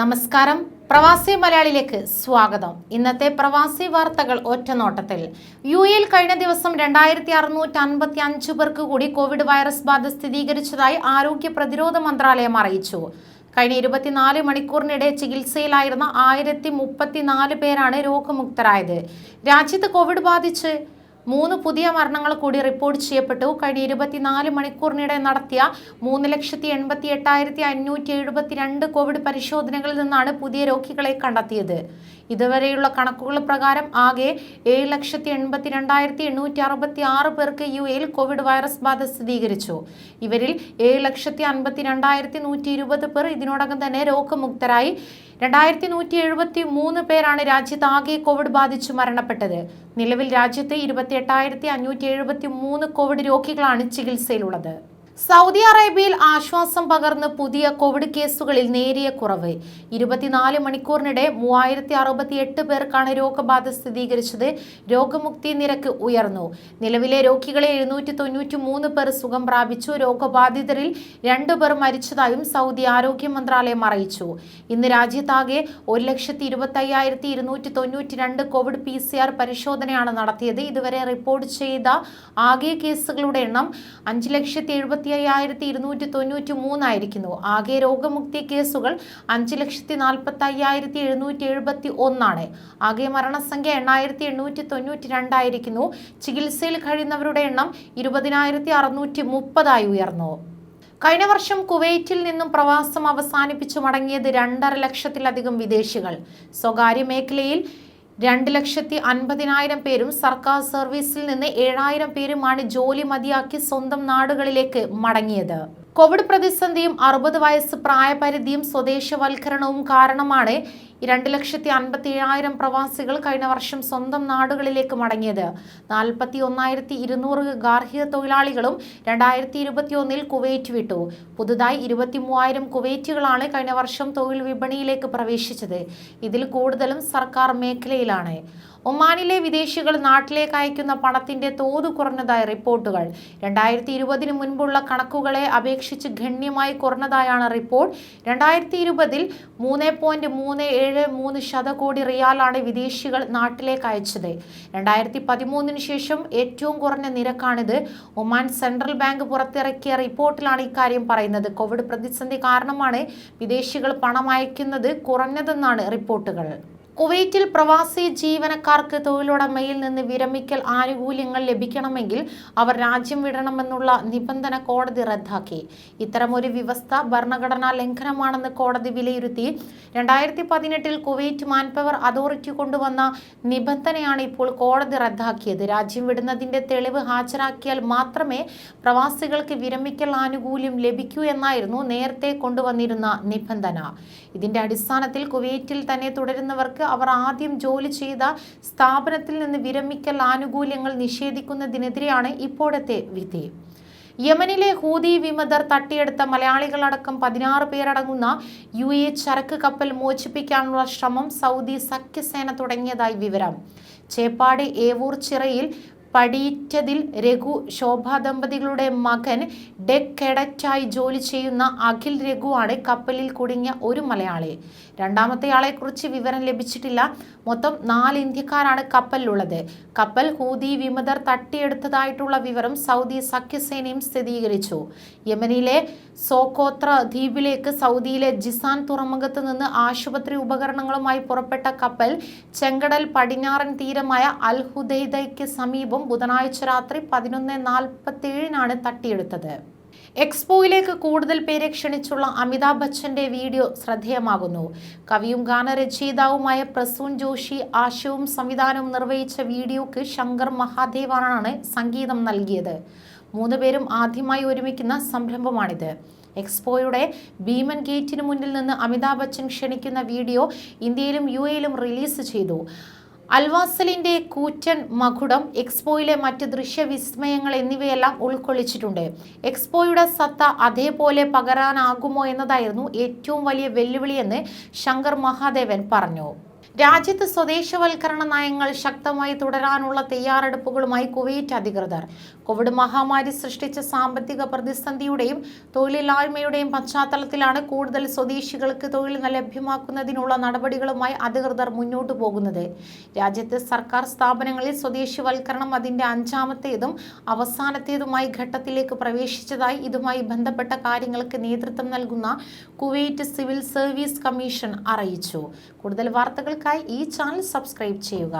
നമസ്കാരം. പ്രവാസി മലയാളിയിലേക്ക് സ്വാഗതം. ഇന്നത്തെ പ്രവാസി വാർത്തകൾ ഒറ്റനോട്ടത്തിൽ. യു എയിൽ കഴിഞ്ഞ ദിവസം രണ്ടായിരത്തി അറുന്നൂറ്റി അൻപത്തി അഞ്ച് പേർക്ക് കൂടി കോവിഡ് വൈറസ് ബാധ സ്ഥിരീകരിച്ചതായി ആരോഗ്യ പ്രതിരോധ മന്ത്രാലയം അറിയിച്ചു. കഴിഞ്ഞ ഇരുപത്തിനാല് മണിക്കൂറിനിടെ ചികിത്സയിലായിരുന്ന ആയിരത്തി മുപ്പത്തിനാല് പേരാണ് രോഗമുക്തരായത്. രാജ്യത്ത് കോവിഡ് ബാധിച്ച് മൂന്ന് പുതിയ മരണങ്ങൾ കൂടി റിപ്പോർട്ട് ചെയ്യപ്പെട്ടു. കഴിഞ്ഞ ഇരുപത്തിനാല് മണിക്കൂറിനിടെ നടത്തിയ മൂന്ന് ലക്ഷത്തി എൺപത്തി എട്ടായിരത്തി അഞ്ഞൂറ്റി എഴുപത്തിരണ്ട് കോവിഡ് പരിശോധനകളിൽ നിന്നാണ് പുതിയ രോഗികളെ കണ്ടെത്തിയത്. ഇതുവരെയുള്ള കണക്കുകൾ പ്രകാരം ആകെ ഏഴ് ലക്ഷത്തി എൺപത്തി രണ്ടായിരത്തി എണ്ണൂറ്റി അറുപത്തി ആറ് പേർക്ക് യു എയിൽ കോവിഡ് വൈറസ് ബാധ സ്ഥിരീകരിച്ചു. ഇവരിൽ ഏഴ് ലക്ഷത്തി അൻപത്തി രണ്ടായിരത്തി നൂറ്റി ഇരുപത് പേർ ഇതിനോടകം തന്നെ രോഗമുക്തരായി. രണ്ടായിരത്തി നൂറ്റി എഴുപത്തി മൂന്ന് പേരാണ് രാജ്യത്ത് ആകെ കോവിഡ് ബാധിച്ച് മരണപ്പെട്ടത്. നിലവിൽ രാജ്യത്ത് ഇരുപത്തി എട്ടായിരത്തി അഞ്ഞൂറ്റി എഴുപത്തി മൂന്ന് കോവിഡ് രോഗികളാണ് ചികിത്സയിലുള്ളത്. സൗദി അറേബ്യയിൽ ആശ്വാസം പകർന്ന് പുതിയ കോവിഡ് കേസുകളിൽ നേരിയ കുറവ്. ഇരുപത്തിനാല് മണിക്കൂറിനിടെ മൂവായിരത്തി അറുപത്തി എട്ട് പേർക്കാണ് രോഗബാധ സ്ഥിരീകരിച്ചത്. രോഗമുക്തി നിരക്ക് ഉയർന്നു. നിലവിലെ രോഗികളെ എഴുന്നൂറ്റി തൊണ്ണൂറ്റി മൂന്ന് പേർ സുഖം പ്രാപിച്ചു. രോഗബാധിതരിൽ രണ്ടു പേർ മരിച്ചതായും സൗദി ആരോഗ്യ മന്ത്രാലയം അറിയിച്ചു. ഇന്ന് രാജ്യത്താകെ ഒരു ലക്ഷത്തി ഇരുപത്തി അയ്യായിരത്തി ഇരുന്നൂറ്റി തൊണ്ണൂറ്റി രണ്ട് കോവിഡ് പി സി ആർ പരിശോധനയാണ് നടത്തിയത്. ഇതുവരെ റിപ്പോർട്ട് ചെയ്ത ആകെ കേസുകളുടെ എണ്ണം അഞ്ച് ലക്ഷത്തി എഴുപത്തി അയ്യായിരത്തി ഇരുന്നൂറ്റി തൊണ്ണൂറ്റി മൂന്നായിരിക്കുന്നു ആകെ രോഗമുക്തി കേസുകൾ അഞ്ച് ലക്ഷത്തി നാൽപ്പത്തി അയ്യായിരത്തി എഴുന്നൂറ്റി എഴുപത്തി ഒന്നാണ് ആകെ മരണസംഖ്യ എണ്ണായിരത്തി എണ്ണൂറ്റി തൊണ്ണൂറ്റി രണ്ടായിരിക്കുന്നു ചികിത്സയിൽ കഴിയുന്നവരുടെ എണ്ണം ഇരുപതിനായിരത്തി അറുന്നൂറ്റി മുപ്പതായി ഉയർന്നു. കഴിഞ്ഞ വർഷം കുവൈറ്റിൽ നിന്നും പ്രവാസം അവസാനിപ്പിച്ചു മടങ്ങിയത് രണ്ടര ലക്ഷത്തിലധികം വിദേശികൾ. സ്വകാര്യ മേഖലയിൽ രണ്ട് ലക്ഷത്തി അൻപതിനായിരം പേരും സർക്കാർ സർവീസിൽ നിന്ന് ഏഴായിരം പേരുമാണ് ജോലി മതിയാക്കി സ്വന്തം നാടുകളിലേക്ക് മടങ്ങിയത്. കോവിഡ് പ്രതിസന്ധിയും അറുപത് വയസ്സ് പ്രായപരിധിയും സ്വദേശവൽക്കരണവും കാരണമാണ് ഈ രണ്ട് ലക്ഷത്തി അൻപത്തി ഏഴായിരം പ്രവാസികൾ കഴിഞ്ഞ വർഷം സ്വന്തം നാടുകളിലേക്ക് മടങ്ങിയത്. നാൽപ്പത്തി ഒന്നായിരത്തി ഇരുന്നൂറ് ഗാർഹിക തൊഴിലാളികളും രണ്ടായിരത്തി ഇരുപത്തി ഒന്നിൽ കുവൈറ്റ് വിട്ടു. പുതുതായി ഇരുപത്തി മൂവായിരം കുവൈറ്റുകളാണ് കഴിഞ്ഞ വർഷം തൊഴിൽ വിപണിയിലേക്ക് പ്രവേശിച്ചത്. ഇതിൽ കൂടുതലും സർക്കാർ മേഖലയിലാണ്. ഒമാനിലെ വിദേശികൾ നാട്ടിലേക്ക് അയക്കുന്ന പണത്തിന്റെ തോത് കുറഞ്ഞതായി റിപ്പോർട്ടുകൾ. രണ്ടായിരത്തി ഇരുപതിന് മുൻപുള്ള കണക്കുകളെ അപേക്ഷിച്ച് ഗണ്യമായി കുറഞ്ഞതായാണ് റിപ്പോർട്ട്. രണ്ടായിരത്തി ഇരുപതിൽ മൂന്ന് പോയിന്റ് മൂന്ന് ഏഴ് മൂന്ന് ശതകോടി റിയാലാണ് വിദേശികൾ നാട്ടിലേക്ക് അയച്ചത്. രണ്ടായിരത്തി പതിമൂന്നിന് ശേഷം ഏറ്റവും കുറഞ്ഞ നിരക്കാണിത്. ഒമാൻ സെൻട്രൽ ബാങ്ക് പുറത്തിറക്കിയ റിപ്പോർട്ടിലാണ് ഇക്കാര്യം പറയുന്നത്. കോവിഡ് പ്രതിസന്ധി കാരണമാണ് വിദേശികൾ പണം അയക്കുന്നത് കുറഞ്ഞതെന്നാണ് റിപ്പോർട്ടുകൾ. കുവൈറ്റിൽ പ്രവാസി ജീവനക്കാർക്ക് തൊഴിലുടമയിൽ നിന്ന് വിരമിക്കൽ ആനുകൂല്യങ്ങൾ ലഭിക്കണമെങ്കിൽ അവർ രാജ്യം വിടണമെന്നുള്ള നിബന്ധന കോടതി റദ്ദാക്കി. ഇത്തരമൊരു വ്യവസ്ഥ ഭരണഘടനാ ലംഘനമാണെന്ന് കോടതി വിലയിരുത്തി. രണ്ടായിരത്തി പതിനെട്ടിൽ കുവൈറ്റ് മാൻപവർ അതോറിറ്റി കൊണ്ടുവന്ന നിബന്ധനയാണ് ഇപ്പോൾ കോടതി റദ്ദാക്കിയത്. രാജ്യം വിടുന്നതിന്റെ തെളിവ് ഹാജരാക്കിയാൽ മാത്രമേ പ്രവാസികൾക്ക് വിരമിക്കൽ ആനുകൂല്യം ലഭിക്കൂ എന്നായിരുന്നു നേരത്തെ കൊണ്ടുവന്നിരുന്ന നിബന്ധന. ഇതിന്റെ അടിസ്ഥാനത്തിൽ കുവൈറ്റിൽ തന്നെ തുടരുന്നവർക്ക് അവർ ആദ്യം ജോലി ചെയ്ത സ്ഥാപനത്തിൽ നിന്ന് വിരമിക്കൽ ആനുകൂല്യങ്ങൾ നിഷേധിക്കുന്നതിനെതിരെയാണ് ഇപ്പോഴത്തെ വിധി. യമനിലെ ഹൂതി വിമതർ തട്ടിയെടുത്ത മലയാളികളടക്കം പതിനാറ് പേരടങ്ങുന്ന യു എ ചരക്ക് കപ്പൽ മോചിപ്പിക്കാനുള്ള ശ്രമം സൗദി സഖ്യസേന തുടങ്ങിയതായി വിവരം. ചേപ്പാടി ഏവൂർ ചിറയിൽ പടിയിറ്റതിൽ രഘു ശോഭാ ദമ്പതികളുടെ മകൻ ഡെക് കേഡറ്റായി ജോലി ചെയ്യുന്ന അഖിൽ രഘുവാണ് കപ്പലിൽ കുടുങ്ങിയ ഒരു മലയാളി. രണ്ടാമത്തെയാളെക്കുറിച്ച് വിവരം ലഭിച്ചിട്ടില്ല. മൊത്തം നാല് ഇന്ത്യക്കാരാണ് കപ്പലിലുള്ളത്. കപ്പൽ ഹൂതി വിമതർ തട്ടിയെടുത്തതായിട്ടുള്ള വിവരം സൗദി സഖ്യസേനയും സ്ഥിരീകരിച്ചു. യമനിലെ സോക്കോത്ര ദ്വീപിലേക്ക് സൗദിയിലെ ജിസാൻ തുറമുഖത്ത് നിന്ന് ആശുപത്രി ഉപകരണങ്ങളുമായി പുറപ്പെട്ട കപ്പൽ ചെങ്കടൽ പടിഞ്ഞാറൻ തീരമായ അൽ ഹുദൈദയ്ക്ക് സമീപം ബുധനാഴ്ച രാത്രി പതിനൊന്ന് നാൽപ്പത്തി ഏഴിനാണ് തട്ടിയെടുത്തത്. എക്സ്പോയിലേക്ക് കൂടുതൽ പേരെ ക്ഷണിച്ചുള്ള അമിതാഭ് ബച്ചന്റെ വീഡിയോ ശ്രദ്ധേയമാകുന്നു. കവിയും ഗാനരചയിതാവുമായ പ്രസൂൺ ജോഷി ആശയവും സംവിധാനവും നിർവഹിച്ച വീഡിയോക്ക് ശങ്കർ മഹാദേവാണ് സംഗീതം നൽകിയത്. മൂന്ന് പേരും ആദ്യമായി ഒരുമിക്കുന്ന സംരംഭമാണിത്. എക്സ്പോയുടെ ഭീമൻ ഗേറ്റിന് മുന്നിൽ നിന്ന് അമിതാഭ് ബച്ചൻ ക്ഷണിക്കുന്ന വീഡിയോ ഇന്ത്യയിലും യു എയിലും റിലീസ് ചെയ്തു. അൽവാസലിന്റെ കൂറ്റൻ മകുടം എക്സ്പോയിലെ മറ്റ് ദൃശ്യവിസ്മയങ്ങൾ എന്നിവയെല്ലാം ഉൾക്കൊള്ളിച്ചിട്ടുണ്ട്. എക്സ്പോയുടെ സത്ത അതേപോലെ പകരാനാകുമോ എന്നതായിരുന്നു ഏറ്റവും വലിയ വെല്ലുവിളിയെന്ന് ശങ്കർ മഹാദേവൻ പറഞ്ഞു. രാജ്യത്ത് സ്വദേശവൽക്കരണ നയങ്ങൾ ശക്തമായി തുടരാനുള്ള തയ്യാറെടുപ്പുകളുമായി കുവൈറ്റ് അധികൃതർ. കോവിഡ് മഹാമാരി സൃഷ്ടിച്ച സാമ്പത്തിക പ്രതിസന്ധിയുടെയും തൊഴിലില്ലായ്മയുടെയും പശ്ചാത്തലത്തിലാണ് കൂടുതൽ സ്വദേശികൾക്ക് തൊഴിൽ ലഭ്യമാക്കുന്നതിനുള്ള നടപടികളുമായി അധികൃതർ മുന്നോട്ടു പോകുന്നത്. രാജ്യത്തെ സർക്കാർ സ്ഥാപനങ്ങളിൽ സ്വദേശിവൽക്കരണം അതിന്റെ അഞ്ചാമത്തേതും അവസാനത്തേതുമായി ഘട്ടത്തിലേക്ക് പ്രവേശിച്ചതായി ഇതുമായി ബന്ധപ്പെട്ട കാര്യങ്ങൾക്ക് നേതൃത്വം നൽകുന്ന കുവൈറ്റ് സിവിൽ സർവീസ് കമ്മീഷൻ അറിയിച്ചു. കൂടുതൽ വാർത്തകൾക്കായി ഈ ചാനൽ സബ്സ്ക്രൈബ് ചെയ്യുക.